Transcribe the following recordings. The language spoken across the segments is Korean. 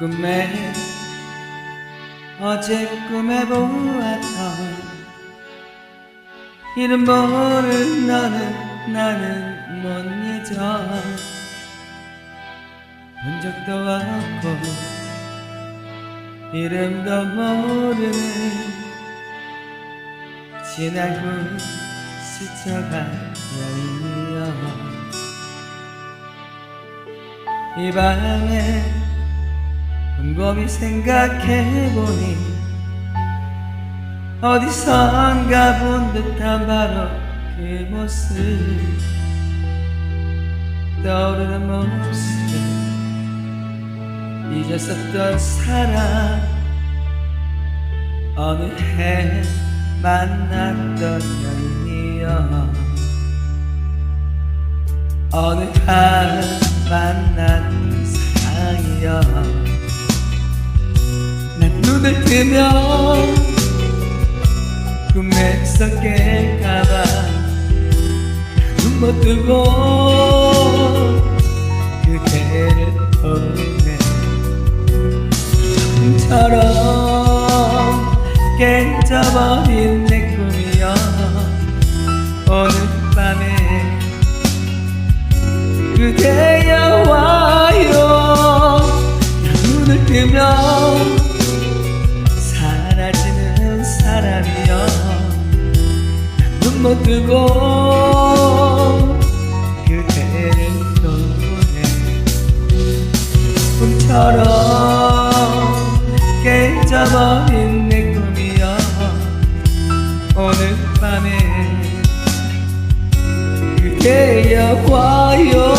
꿈에 어제 꿈에 보았던 이름 모를 너는 나는 못 잊어. 본 적도 없고 이름도 모르는 지나고 스쳐간 여인이여 이 밤에 곰곰이 생각해보니 어디선가 본 듯한 바로 그 모습. 떠오르는 모습 잊었었던 사람. 어느 해 만났던 여인이여. 어느 날 만난 사랑이여. 난 눈을 뜨면 꿈에서 깰까봐 눈 못 뜨고 그대를 보네 꿈처럼 깨져버린 내 꿈이여 오늘 밤에 그대여 와 못 뜨고 그대를 떠보네 꿈처럼 깨져버린 내 꿈이여 오늘 밤에 그대여 와요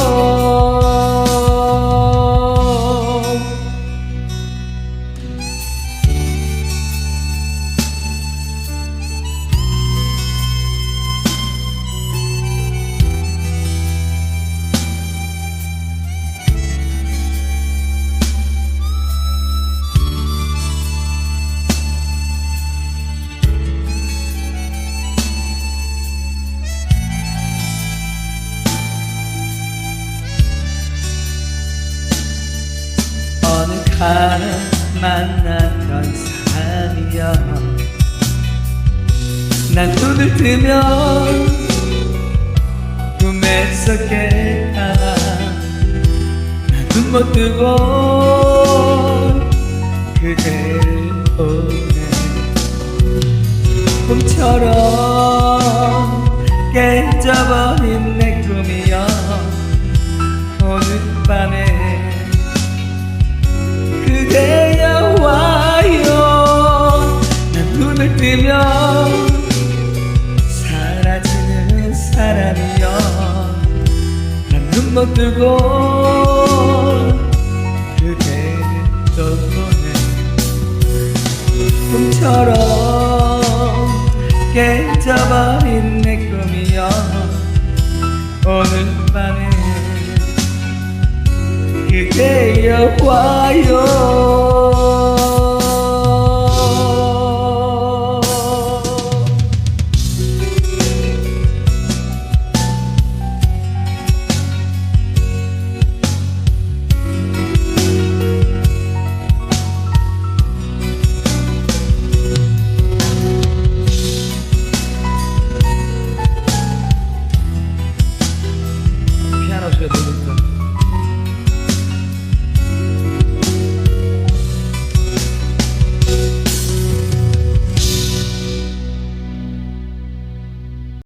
날 만났던 사람이여. 난 눈을 뜨면 꿈에서 깰까봐 난눈못 뜨고 그대를 보네. 꿈처럼 깨져버린 내 꿈이여. 오늘 밤에 사라지는 사람이여. 난 눈 못 뜨고 그대를 떠보네 꿈처럼 깨져버린 내 꿈이여. 오늘 밤에 그대여 와요